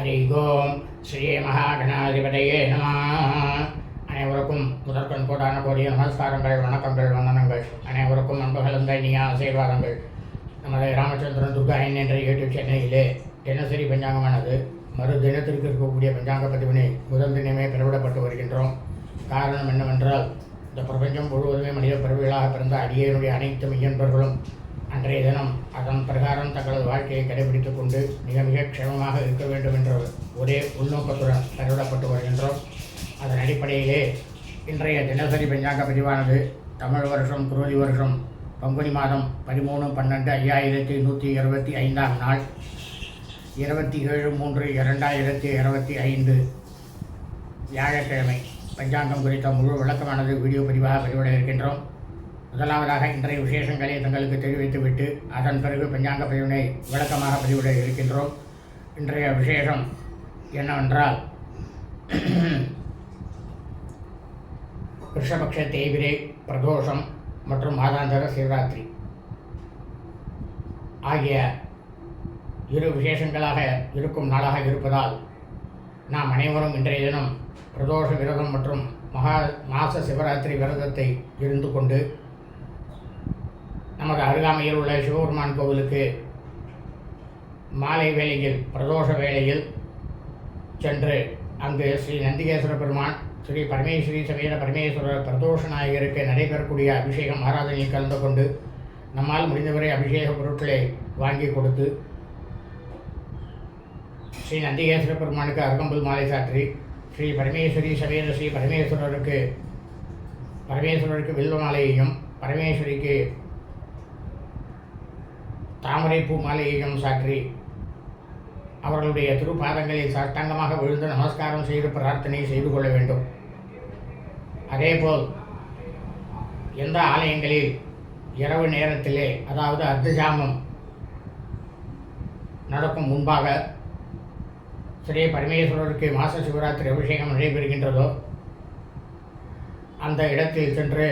ஹரி ஓம் ஸ்ரீ மகாகணாதிபதியே நம அனைவருக்கும் முதற்கண் கோடான கோடிய நமஸ்காரங்கள் வணக்கங்கள் வந்தனங்கள். அனைவருக்கும் அன்புகளும் தைனிய ஆசீர்வாதங்கள். நமது ராமச்சந்திரன் துர்கா என்ற யூடியூப் சென்னையிலே தினசரி பஞ்சாங்கமானது மறு தினத்திற்கு இருக்கக்கூடிய பஞ்சாங்க பதிவினை முதல் தினமே பிறவிடப்பட்டு வருகின்றோம். காரணம் என்னவென்றால் இந்த பிரபஞ்சம் முழுவதுமே மனித பிறவிகளாக பிறந்த அடியனுடைய அனைத்து மெய்யன்பர்களும் அன்றைய தினம் அதன் பிரகாரம் தங்களது வாழ்க்கையை கடைபிடித்துக் கொண்டு மிக மிக க்ஷேமமாக இருக்க வேண்டும் என்ற ஒரே உள்நோக்கத்துடன் கருவிடப்பட்டு வருகின்றோம். அதன் அடிப்படையிலே இன்றைய தினசரி பஞ்சாங்க பதிவானது தமிழ் வருஷம் குரோதி வருஷம் பங்குனி மாதம் பதிமூணு பன்னெண்டு ஐயாயிரத்தி நூற்றி இருபத்தி ஐந்தாம் நாள் இருபத்தி ஏழு மூன்று இரண்டாயிரத்தி இருபத்தி ஐந்து வியாழக்கிழமை. பஞ்சாங்கம் குறித்த முழு விளக்கமானது வீடியோ பதிவாக பதிவிட இருக்கின்றோம் முதலாவதாக இன்றைய விசேஷங்களை தங்களுக்கு தெரிவித்துவிட்டு அதன் பிறகு பஞ்சாங்க பதிவினை விளக்கமாக பதிவிட இருக்கின்றோம் இன்றைய விசேஷம் என்னவென்றால் கிருஷ்ணபக்ஷ தேய்பிரை பிரதோஷம் மற்றும் மாதாந்திர சிவராத்திரி ஆகிய இரு விசேஷங்களாக இருக்கும் நாளாக இருப்பதால் நாம் அனைவரும் இன்றைய தினம் பிரதோஷ விரதம் மற்றும் மகா மாச சிவராத்திரி விரதத்தை இருந்து கொண்டு நமது அருகாமையில் உள்ள சிவபெருமான் கோவிலுக்கு மாலை வேளையில் பிரதோஷ வேளையில் சென்று அங்கு ஸ்ரீ நந்திகேஸ்வர பெருமான் ஸ்ரீ பரமேஸ்வரி சமேத பரமேஸ்வரர் பிரதோஷ நாயகருக்கு நடைபெறக்கூடிய அபிஷேகம் ஆராதனையில் கலந்து கொண்டு நம்மால் முடிந்தவரை அபிஷேக பொருட்களை வாங்கி கொடுத்து ஸ்ரீ நந்திகேஸ்வர பெருமானுக்கு அருகம்புல் மாலை சாற்றி ஸ்ரீ பரமேஸ்வரி சமேத ஸ்ரீ பரமேஸ்வரருக்கு பரமேஸ்வரருக்கு வில்வ மாலையையும் பரமேஸ்வரிக்கு தாமரைப்பூ மாலையையும் சாற்றி அவர்களுடைய திருப்பாதங்களில் சாஷ்டாங்கமாக விழுந்து நமஸ்காரம் செய்து பிரார்த்தனை செய்து கொள்ள வேண்டும். அதேபோல் எந்த ஆலயங்களில் இரவு நேரத்திலே அதாவது அர்த்தஜாமம் நடக்கும் முன்பாக ஸ்ரீ பரமேஸ்வரருக்கு மாச சிவராத்திரி அபிஷேகம் நடைபெறுகின்றதோ அந்த இடத்தில் சென்று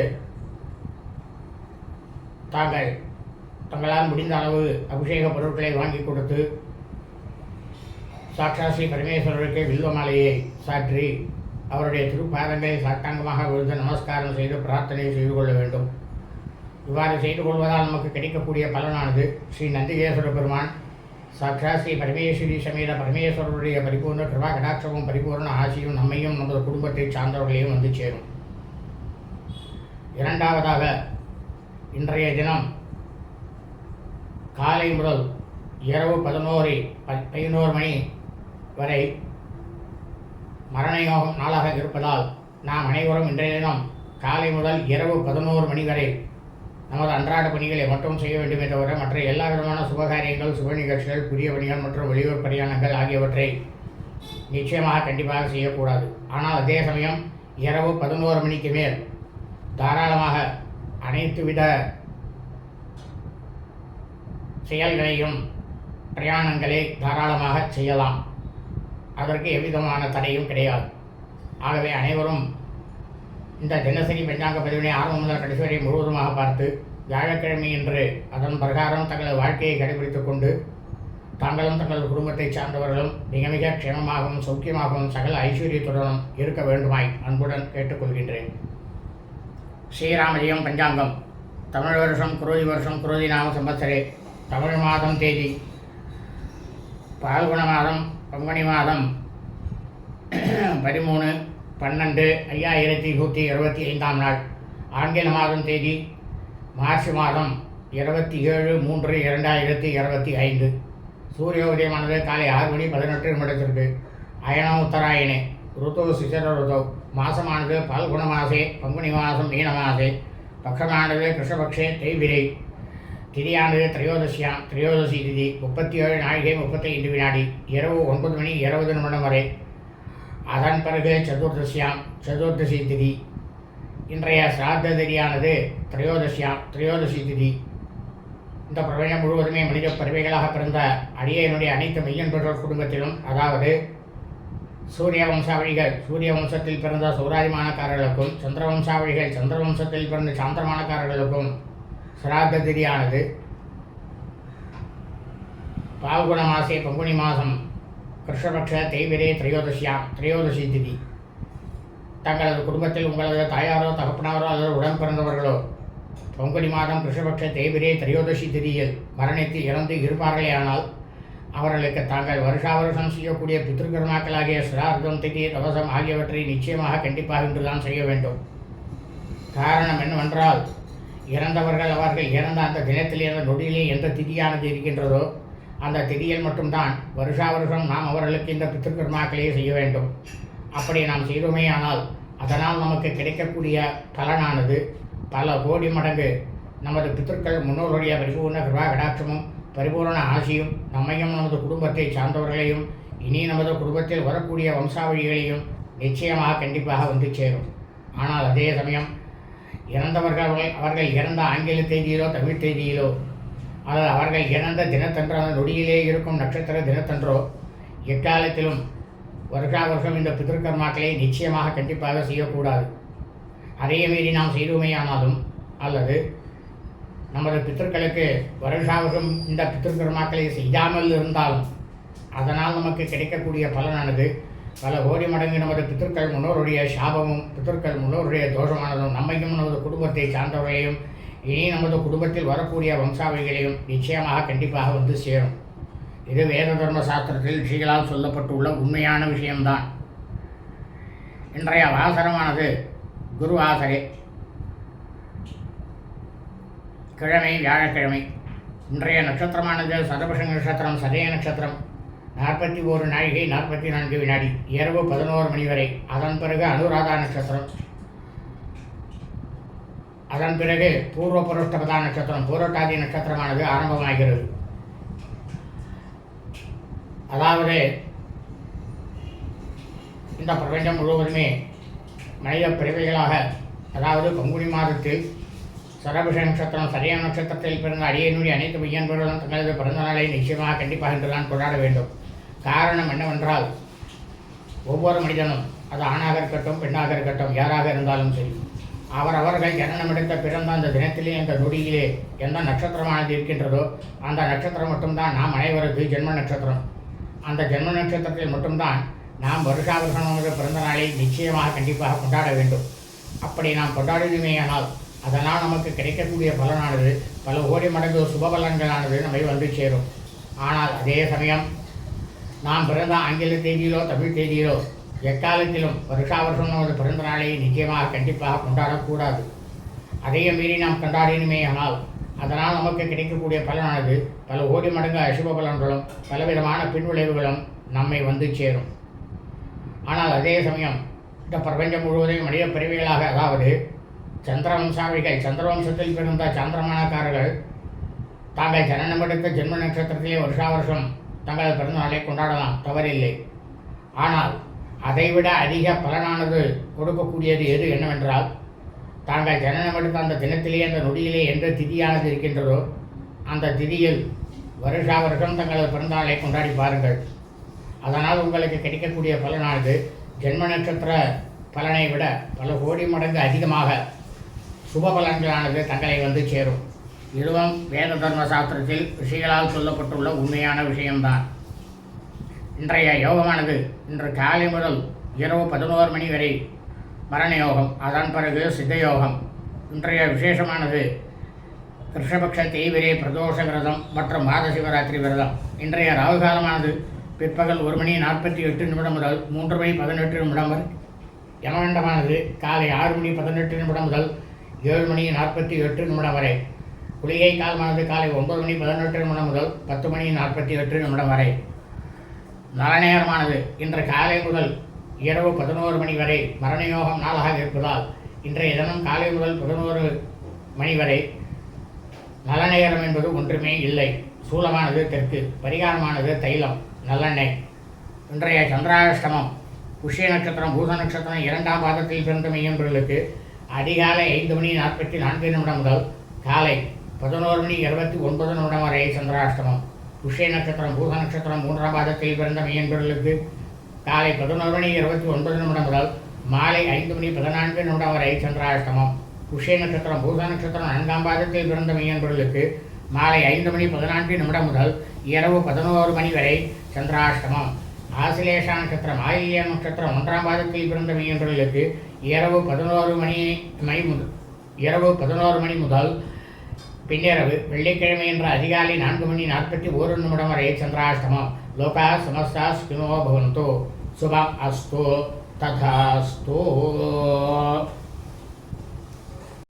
தாங்கள் தங்களால் முடிந்த அளவு அபிஷேக பொருட்களை வாங்கி கொடுத்து சாட்சா ஸ்ரீ பரமேஸ்வரருக்கு வில்வ மாலையை சாற்றி அவருடைய திருப்பாதங்களை சாட்டாங்கமாக விழுந்து நமஸ்காரம் செய்து பிரார்த்தனை செய்து கொள்ள வேண்டும். இவ்வாறு செய்து கொள்வதால் நமக்கு கிடைக்கக்கூடிய பலனானது ஸ்ரீ நந்திகேஸ்வர பெருமான் சாட்சா ஸ்ரீ பரமேஸ்வரி சமேத பரமேஸ்வரருடைய பரிபூர்ண கிருபா கடாட்சமும் பரிபூர்ண ஆசியும் நம்மையும் நமது குடும்பத்தை சார்ந்தவர்களையும் வந்து சேரும். இரண்டாவதாக இன்றைய தினம் காலை முதல் இரவு பதினோரு ப- பதினோரு மணி வரை மரண யோகம் நாளாக இருப்பதால் நாம் அனைவரும் இன்றைய தினம் காலை முதல் இரவு பதினோரு மணி வரை நமது அன்றாட பணிகளை மட்டும் செய்ய வேண்டுமே தவிர மற்ற எல்லா விதமான சுபகாரியங்கள் சுப நிகழ்ச்சிகள் புதிய பணிகள் மற்றும் வெளியூர் பிரயாணங்கள் ஆகியவற்றை நிச்சயமாக கண்டிப்பாக செய்யக்கூடாது. ஆனால் அதே சமயம் இரவு பதினோரு மணிக்கு மேல் தாராளமாக அனைத்து வித செயல்களையும் பிரயாணங்களை தாராளமாக செய்யலாம். அதற்கு எவ்விதமான தடையும் கிடையாது. ஆகவே அனைவரும் இந்த தினசரி பஞ்சாங்க பதிவினை ஆரம்பம் முதல் கடைசி வரை முழுவதுமாக பார்த்து வியாழக்கிழமை என்று அதன் பிரகாரம் தங்களது வாழ்க்கையை கடைபிடித்துக் கொண்டு தாங்களும் தங்கள் குடும்பத்தைச் சார்ந்தவர்களும் மிக மிக க்ஷேமமாகவும் சௌக்கியமாகவும் சகல ஐஸ்வர்யத்துடனும் இருக்க வேண்டுமாய் அன்புடன் கேட்டுக்கொள்கின்றேன். ஸ்ரீராமஜெயம் பஞ்சாங்கம். தமிழ் வருஷம் குரோதி வருஷம் குரோதி நாம சம்பத்சரே தமிழ் மாதம் தேதி. பால்குண மாதம் பங்குனி மாதம் பதிமூணு பன்னெண்டு ஐயாயிரத்தி நூற்றி இருபத்தி ஐந்தாம் நாள். ஆங்கில மாதம் தேதி மார்ச் மாதம் இருபத்தி ஏழு மூன்று இரண்டாயிரத்தி இருபத்தி ஐந்து. சூரிய உதயமானது காலை ஆறு மணி பதினெட்டு நிமிடத்திற்கு. அயனம் உத்தராயணே ருதோ சிசர ருதோ. மாசமானது பால்குண மாசே பங்குனி மாதம் மீன மாசே. பக்கமானது கிருஷ்ணபக்ஷே தெய்விரை திதியானது திரையோதசியாம் திரையோதசி திதி முப்பத்தி ஏழு நாழிகை முப்பத்தைந்து வினாடி இரவு ஒன்பது மணி இருபது நிமிடம் வரை. அதன் பிறகு சதுர்தசியாம் சதுர்தசி திதி. இன்றைய சிராத்த திதியானது திரையோதசியாம் திரையோதசி திதி. இந்த பிரபஞ்சம் முழுவதுமே மனித பறவைகளாக பிறந்த அடியனுடைய அனைத்து மெய்யன்பர்கள் குடும்பத்திலும் அதாவது சூரிய வம்சாவளிகள் சூரிய வம்சத்தில் பிறந்த சௌராதிமானக்காரர்களுக்கும் சந்திர வம்சாவளிகள் சந்திர வம்சத்தில் பிறந்த சாந்திரமானக்காரர்களுக்கும் சிராத்த திதியானது பால்குண மாசே பங்குனி மாதம் கிருஷ்ணபக்ஷ தேய்விரே திரையோதசியாம் திரையோதசி திதி. தங்களது குடும்பத்தில் உங்களது தாயாரோ தகப்பனாரோ அல்லது உடன் பிறந்தவர்களோ பங்குனி மாதம் கிருஷ்ணபக்ஷ தேய்பிரே திரையோதசி திதியில் மரணித்து இறந்து இருப்பார்களேயானால் அவர்களுக்கு தாங்கள் வருஷா வருஷம் செய்யக்கூடிய பித்திருக்கர்மாக்களாகிய சிரார்த்தம் திதி தவசம் ஆகியவற்றை நிச்சயமாக கண்டிப்பாக இன்றுதான் செய்ய வேண்டும். காரணம் என்னவென்றால் இறந்தவர்கள் அவர்கள் இறந்த அந்த தினத்திலே அந்த நொடியிலே எந்த திதியானது இருக்கின்றதோ அந்த திதியில் மட்டும்தான் வருஷா வருஷம் நாம் அவர்களுக்கு இந்த பித்திருக்கர்மாக்களையே செய்ய வேண்டும். அப்படி நாம் செய்தோமே ஆனால் அதனால் நமக்கு கிடைக்கக்கூடிய பலனானது பல கோடி மடங்கு நமது பித்திருக்கள் முன்னோருடைய பரிபூர்ண கிருபா கடாட்சமும் பரிபூர்ண ஆசியும் நம்மையும் நமது குடும்பத்தை சார்ந்தவர்களையும் இனி நமது குடும்பத்தில் வரக்கூடிய வம்சாவழிகளையும் நிச்சயமாக கண்டிப்பாக வந்து சேரும். ஆனால் அதே சமயம் இறந்தவர்கள் அவர்கள் இறந்த ஆங்கில தேதியிலோ தமிழ் தேதியிலோ அல்லது அவர்கள் இறந்த தினத்தன்று அந்த நொடியிலே இருக்கும் நட்சத்திர தினத்தன்றோ எக்காலத்திலும் வருஷா வருஷம் இந்த பிதற்கர்மாக்களை நிச்சயமாக கண்டிப்பாக செய்யக்கூடாது. அதையே மீறி நாம் செய்துமையானாலும் அல்லது நமது பித்தர்களுக்கு வருஷா இந்த பித்திருக்கர்மாக்களை செய்யாமல் இருந்தாலும் அதனால் நமக்கு கிடைக்கக்கூடிய பலனானது பல கோடி மடங்கு நமது பித்தர்கள் முன்னோருடைய சாபமும் பித்தர்கள் முன்னோருடைய தோஷமானதும் நம்மையும் நமது குடும்பத்தை சார்ந்தவர்களையும் இனி நமது குடும்பத்தில் வரக்கூடிய வம்சாவளிகளையும் நிச்சயமாக கண்டிப்பாக வந்து சேரும். இது வேத தர்ம சாஸ்திரத்தில் ரிஷிகளால் சொல்லப்பட்டுள்ள உண்மையான விஷயம்தான். இன்றைய வாசனமானது குரு ஆசரே. கிழமை வியாழக்கிழமை. இன்றைய நட்சத்திரமானது சதபஷ நட்சத்திரம் சதய நட்சத்திரம். நாற்பத்தி ஓரு நாழிகை நாற்பத்தி நான்கு வினாடி இரவு பதினோரு மணி வரை. அதன் பிறகு அனுராதா நட்சத்திரம். அதன் பிறகு பூர்வ புருஷ்டபதா நட்சத்திரம். பூரட்டாதி நட்சத்திரமானது ஆரம்பமாகிறது. அதாவது இந்த பிரபஞ்சம் முழுவதுமே மனித பிறவைகளாக அதாவது பங்குனி மாதத்தில் சரபிஷ நட்சத்திரம் சரியான நட்சத்திரத்தில் பிறந்த அடியனுடைய அனைத்து மையன்பர்களும் தங்களது பிறந்த நாளை நிச்சயமாக கண்டிப்பாக என்றுதான் கொண்டாட வேண்டும். காரணம் என்னவென்றால் ஒவ்வொரு மனிதனும் அது ஆணாக இருக்கட்டும் பெண்ணாக இருக்கட்டும் யாராக இருந்தாலும் சரி அவரவர்கள் ஜனனம் எடுத்த பிறந்த அந்த தினத்திலே அந்த நொடியிலே எந்த நட்சத்திரமானது இருக்கின்றதோ அந்த நட்சத்திரம் மட்டும்தான் நாம் அனைவருக்கு ஜென்ம நட்சத்திரம். அந்த ஜென்ம நட்சத்திரத்தில் மட்டும்தான் நாம் வருஷா பிறந்த நாளை நிச்சயமாக கண்டிப்பாக கொண்டாட வேண்டும். அப்படி நாம் கொண்டாடினமேயானால் அதனால் நமக்கு கிடைக்கக்கூடிய பலனானது பல ஓடி மடங்கு சுப பலன்களானது நம்மை வந்து சேரும். ஆனால் அதே சமயம் நாம் பிறந்த ஆங்கில தேதியிலோ தமிழ் தேதியிலோ எக்காலத்திலும் வருஷா வருஷம் நமது பிறந்த நாளை நிச்சயமாக கண்டிப்பாக கொண்டாடக்கூடாது. அதையும் மீறி நாம் கொண்டாடினுமே ஆனால் அதனால் நமக்கு கிடைக்கக்கூடிய பலனானது பல ஓடி மடங்கு அசுப பலன்களும் பலவிதமான பின்விளைவுகளும் நம்மை வந்து சேரும். ஆனால் அதே சமயம் இந்த பிரபஞ்சம் முழுவதையும் மனித பிரிவுகளாக அதாவது சந்திரவம்சாவிகள் சந்திரவம்சத்தில் பிறந்த சந்திரமானக்காரர்கள் தாங்கள் ஜனனம் எடுத்த ஜென்ம நட்சத்திரத்திலே வருஷா வருஷம் தங்களது பிறந்தநாளை கொண்டாடலாம் தவறில்லை. ஆனால் அதைவிட அதிக பலனானது கொடுக்கக்கூடியது எது என்னவென்றால் தாங்கள் ஜனனம் எடுத்த அந்த தினத்திலே அந்த நொடியிலே எந்த திதியானது இருக்கின்றதோ அந்த திதியில் வருஷா வருஷம் தங்களது பிறந்தநாளை கொண்டாடி பாருங்கள். அதனால் உங்களுக்கு கிடைக்கக்கூடிய பலனானது ஜென்ம நட்சத்திர பலனை விட பல கோடி மடங்கு அதிகமாக சுப பலன்களானது தங்களை வந்து சேரும். இதுவும் வேத தர்ம சாஸ்திரத்தில் ரிஷிகளால் சொல்லப்பட்டுள்ள உண்மையான விஷயம்தான். இன்றைய யோகமானது இன்று காலை முதல் இரவு பதினோரு மணி வரை மரண யோகம் அதன் பிறகு சித்த யோகம் இன்றைய விசேஷமானது கிருஷ்ணபக்ஷ தேய்விரே பிரதோஷ விரதம் மற்றும் மாத சிவராத்திரி விரதம். இன்றைய ராகு காலமானது பிற்பகல் ஒரு மணி நாற்பத்தி எட்டு நிமிடம் முதல் மூன்று மணி பதினெட்டு நிமிடம் வரை. யமகண்டமானது காலை ஆறு மணி பதினெட்டு நிமிடம் முதல் ஏழு மணி நாற்பத்தி எட்டு நிமிடம் வரை. குளிகை காலமானது காலை ஒன்பது மணி பதினெட்டு நிமிடம் முதல் பத்து மணி நாற்பத்தி எட்டு நிமிடம் வரை. நலநேரமானது இன்று காலை முதல் இரவு பதினோரு மணி வரை மரணயோகம் நாளாக இருப்பதால் இன்றைய தினம் காலை முதல் பதினோரு மணி வரை நல்ல நேரம் என்பது ஒன்றுமே இல்லை. சூலமானது தெற்கு பரிகாரமானது தைலம் நல்லெண்ணெய். இன்றைய சந்திராஷ்டமம் புஷ்ய நட்சத்திரம் பூத நட்சத்திரம் இரண்டாம் பாதத்தில் பிறந்த மையம்பர்களுக்கு அதிகாலை ஐந்து மணி நாற்பத்தி நான்கு நிமிடம் முதல் காலை பதினோரு மணி இருபத்தி ஒன்பது நிமிடம் வரை சந்திராஷ்டமம். புஷ்ய நட்சத்திரம் பூத நட்சத்திரம் மூன்றாம் பாதத்தில் பிறந்த மையன்பர்களுக்கு காலை பதினோரு மணி இருபத்தி ஒன்பது நிமிடம் முதல் மாலை ஐந்து மணி பதினான்கு நிமிடம் வரை சந்திராஷ்டமம். புஷ்ய நட்சத்திரம் பூத நட்சத்திரம் நான்காம் பாதத்தில் பிறந்த மையன்பர்களுக்கு மாலை ஐந்து மணி பதினான்கு நிமிடம் முதல் இரவு பதினோரு மணி வரை சந்திராஷ்டமம். ஆசிலேஷா நட்சத்திரம் ஆயிலிய நட்சத்திரம் ஒன்றாம் பாதத்தில் பிறந்த மையன்பர்களுக்கு இரவு பதினோரு மணி மணி முதல் இரவு பதினோரு மணி முதல் பின்னிரவு வெள்ளிக்கிழமை என்ற அதிகாலை நான்கு மணி நாற்பத்தி ஒரு நிமிடம் வரை சந்திராஷ்டமம் லோகா சமஸ்தா ஸ்கினோ பவந்து சுபம் அஸ்து ததாஸ்து